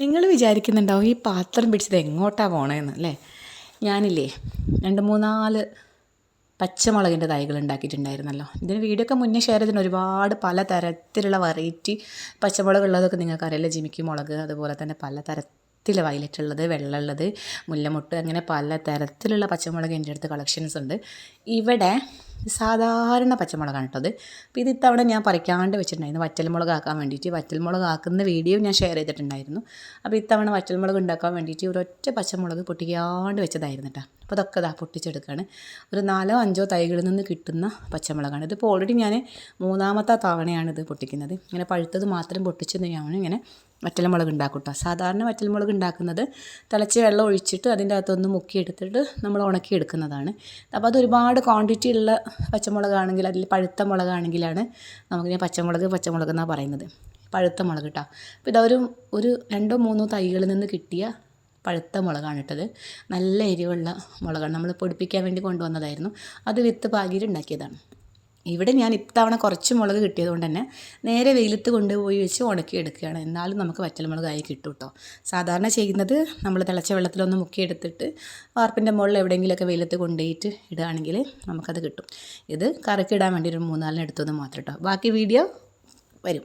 നിങ്ങൾ വിചാരിക്കുന്നുണ്ടാവും ഈ പാത്രം പിടിച്ചത് എങ്ങോട്ടാണ് പോണേന്ന് അല്ലേ? ഞാനില്ലേ രണ്ട് മൂന്നാൽ പച്ചമുളകിന്റെ തൈകൾ ഉണ്ടാക്കിയിട്ടുണ്ടായിരുന്നല്ലോ. ഇതിന് വീഡിയോ ഒക്കെ മുന്നേ ഷെയർ ചെയ്തിട്ടുണ്ട്. ഒരുപാട് പല തരത്തിലുള്ള വെറൈറ്റി പച്ചമുളക് ഉള്ളതൊക്കെ നിങ്ങൾക്കറിയില്ല ജിമിക്കി മുളക് അതുപോലെ തന്നെ പല തരത്തിൽ വയലറ്റ് ഉള്ളത് വെള്ള ഉള്ളത് മുല്ലമുട്ട് അങ്ങനെ പല തരത്തിലുള്ള പച്ചമുളക് എന്റെ അടുത്ത് കളക്ഷൻസ് ഉണ്ട്. ഇവിടെ സാധാരണ പച്ചമുളകാണ് കേട്ടോ അത്. അപ്പോൾ ഇത് ഇത്തവണ ഞാൻ പറിക്കാണ്ട് വെച്ചിട്ടുണ്ടായിരുന്നു. വറ്റൽമുളക് ആക്കാൻ വേണ്ടിയിട്ട്. വറ്റൽമുളക് ആക്കുന്ന വീഡിയോ ഞാൻ ഷെയർ ചെയ്തിട്ടുണ്ടായിരുന്നു. അപ്പോൾ ഇത്തവണ വറ്റൽമുളക് ഉണ്ടാക്കാൻ വേണ്ടിയിട്ട് ഒരൊറ്റ പച്ചമുളക് പൊട്ടിക്കാണ്ട് വെച്ചതായിരുന്നു കേട്ടോ. അപ്പോൾ അതൊക്കെ ഇതാ പൊട്ടിച്ചെടുക്കുകയാണ് ഒരു നാലോ അഞ്ചോ തൈകളിൽ നിന്ന് കിട്ടുന്ന പച്ചമുളകാണ്. ഇതിപ്പോൾ ഓൾറെഡി ഞാൻ മൂന്നാമത്തെ തവണയാണ് ഇത് പൊട്ടിക്കുന്നത്. ഇങ്ങനെ പഴുത്തത് മാത്രം പൊട്ടിച്ചത് ഞാൻ ഇങ്ങനെ വറ്റൽമുളക് ഉണ്ടാക്കും കേട്ടോ സാധാരണ വറ്റൽമുളക് ഉണ്ടാക്കുന്നത് തിളച്ച് വെള്ളം ഒഴിച്ചിട്ട് അതിന്റെ അകത്തൊന്ന് മുക്കിയെടുത്തിട്ട് നമ്മൾ ഉണക്കിയെടുക്കുന്നതാണ്. അപ്പോൾ അത് ഒരുപാട് ക്വാണ്ടിറ്റി ഉള്ള പച്ചമുളകാണെങ്കിൽ അതിൽ പഴുത്ത മുളകാണെങ്കിലാണ് നമുക്കിങ്ങനെ പച്ചമുളക് പച്ചമുളക് എന്നാണ് പറയുന്നത്. പഴുത്ത മുളക് കേട്ടോ അപ്പോൾ ഇതൊരു ഒരു രണ്ടോ മൂന്നോ തൈകളിൽ നിന്ന് കിട്ടിയ പഴുത്ത മുളകാണ് ഇട്ടത് നല്ല എരിവുള്ള മുളകാണ്. നമ്മൾ പൊടിപ്പിക്കാൻ വേണ്ടി കൊണ്ടുവന്നതായിരുന്നു. അത് വിത്ത് പാകിയിട്ട് ഉണ്ടാക്കിയതാണ്. ഇവിടെ ഞാൻ ഇത്തവണ കുറച്ച് മുളക് കിട്ടിയതുകൊണ്ട് തന്നെ നേരെ വെയിലത്ത് കൊണ്ടുപോയി വെച്ച് ഉണക്കി എടുക്കുകയാണ്. എന്നാലും നമുക്ക് വറ്റൽമുളകായി കിട്ടും കേട്ടോ സാധാരണ ചെയ്യുന്നത് നമ്മൾ തിളച്ച വെള്ളത്തിലൊന്ന് മുക്കിയെടുത്തിട്ട് വാർപ്പിന്റെ മുകളിൽ എവിടെയെങ്കിലുമൊക്കെ വെയിലത്ത് കൊണ്ടുപോയിട്ട് ഇടുകയാണെങ്കിൽ നമുക്കത് കിട്ടും. ഇത് കറക്കിടാൻ വേണ്ടി ഒരു മൂന്നാലിന് എടുത്തത് മാത്രം കേട്ടോ ബാക്കി വീഡിയോ വരും.